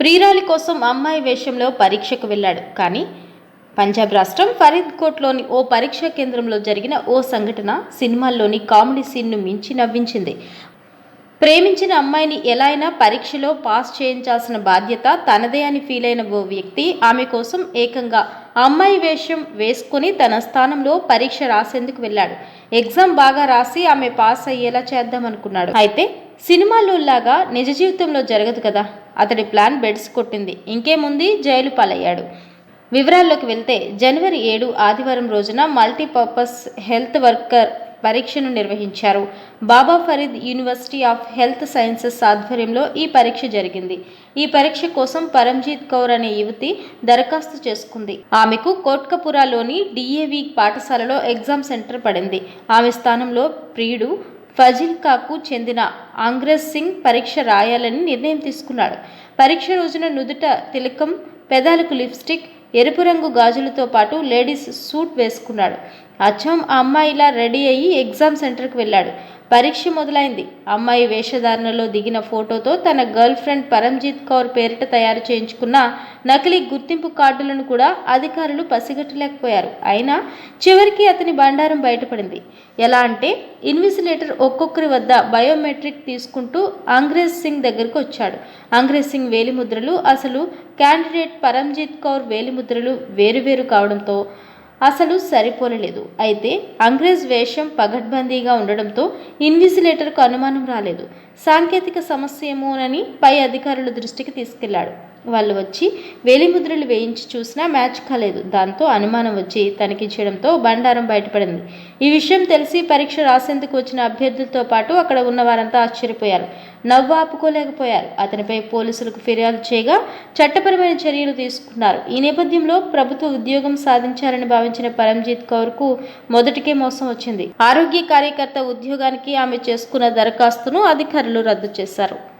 ప్రియురాలి కోసం అమ్మాయి వేషంలో పరీక్షకు వెళ్ళాడు. కానీ పంజాబ్ రాష్ట్రం ఫరీద్కోట్లోని ఓ పరీక్షా కేంద్రంలో జరిగిన ఓ సంఘటన సినిమాల్లోని కామెడీ సీన్ను మించి నవ్వించింది. ప్రేమించిన అమ్మాయిని ఎలా అయినా పరీక్షలో పాస్ చేయించాల్సిన బాధ్యత తనదే అని ఫీల్ అయిన ఓ వ్యక్తి ఆమె కోసం ఏకంగా అమ్మాయి వేషం వేసుకుని తన స్థానంలో పరీక్ష రాసేందుకు వెళ్ళాడు. ఎగ్జామ్ బాగా రాసి ఆమె పాస్ అయ్యేలా చేద్దామనుకున్నాడు. అయితే సినిమాల్లో లాగా నిజ జీవితంలో జరగదు కదా. అతడి ప్లాన్ బెడ్స్ కొట్టింది. ఇంకేముంది? జైలు పాలయ్యాడు. వివరాల్లోకి వెళ్తే జనవరి ఏడు ఆదివారం రోజున మల్టీపర్పస్ హెల్త్ వర్కర్ పరీక్షను నిర్వహించారు. Baba Farid university of health sciences ఆధ్వర్యంలో ఈ పరీక్ష జరిగింది. ఈ పరీక్ష కోసం పరంజీత్ కౌర్ అనే యువతి దరఖాస్తు చేసుకుంది. ఆమెకు కోట్కపురాలోని డిఏవి పాఠశాలలో ఎగ్జామ్ సెంటర్ పడింది. ఆమె స్థానంలో ప్రియుడు ఫజిల్కాకు చెందిన ఆంగ్రెజ్ సింగ్ పరీక్ష రాయాలని నిర్ణయం తీసుకున్నాడు. పరీక్ష రోజున నుదుట తిలకం పెదాలకు లిప్స్టిక్ ఎరుపు రంగు గాజులతో పాటు లేడీస్ సూట్ వేసుకున్నాడు. అచ్చం ఆ అమ్మాయిలా రెడీ అయ్యి ఎగ్జామ్ సెంటర్కి వెళ్ళాడు. పరీక్ష మొదలైంది. అమ్మాయి వేషధారణలో దిగిన ఫోటోతో తన గర్ల్ ఫ్రెండ్ పరంజీత్ కౌర్ పేరిట తయారు చేయించుకున్న నకిలీ గుర్తింపు కార్డులను కూడా అధికారులు పసిగట్టలేకపోయారు. అయినా చివరికి అతని బండారం బయటపడింది. ఎలా అంటే ఇన్విజిలేటర్ ఒక్కొక్కరి వద్ద బయోమెట్రిక్ తీసుకుంటూ అంగ్రేజ్ సింగ్ దగ్గరకు వచ్చాడు. అంగ్రేజ్ సింగ్ వేలిముద్రలు అసలు క్యాండిడేట్ పరంజీత్ కౌర్ వేలిముద్రలు వేరువేరు కావడంతో అసలు సరిపోలలేదు అయితే అంగ్రేజ్ వేషం పగడ్బందీగా ఉండడంతో ఇన్విజిలేటర్కు అనుమానం రాలేదు. సాంకేతిక సమస్య ఏమోనని పై అధికారుల దృష్టికి తీసుకెళ్ళాడు వాళ్ళు వచ్చి వేలిముద్రలు వేయించి చూసినా మ్యాచ్ కాలేదు. దాంతో అనుమానం వచ్చి తనిఖీ చేయడంతో బండారం బయటపడింది. ఈ విషయం తెలిసి పరీక్ష రాసేందుకు వచ్చిన అభ్యర్థులతో పాటు అక్కడ ఉన్న వారంతా ఆశ్చర్యపోయారు. నవ్వు ఆపుకోలేకపోయారు. అతనిపై పోలీసులకు ఫిర్యాదు చేయగా చట్టపరమైన చర్యలు తీసుకున్నారు. ఈ నేపథ్యంలో ప్రభుత్వ ఉద్యోగం సాధించారని భావించిన పరంజీత్ కౌర్కు మొదటికే మోసం వచ్చింది. ఆరోగ్య కార్యకర్త ఉద్యోగానికి ఆమె చేసుకున్న దరఖాస్తును అధికారులు రద్దు చేశారు.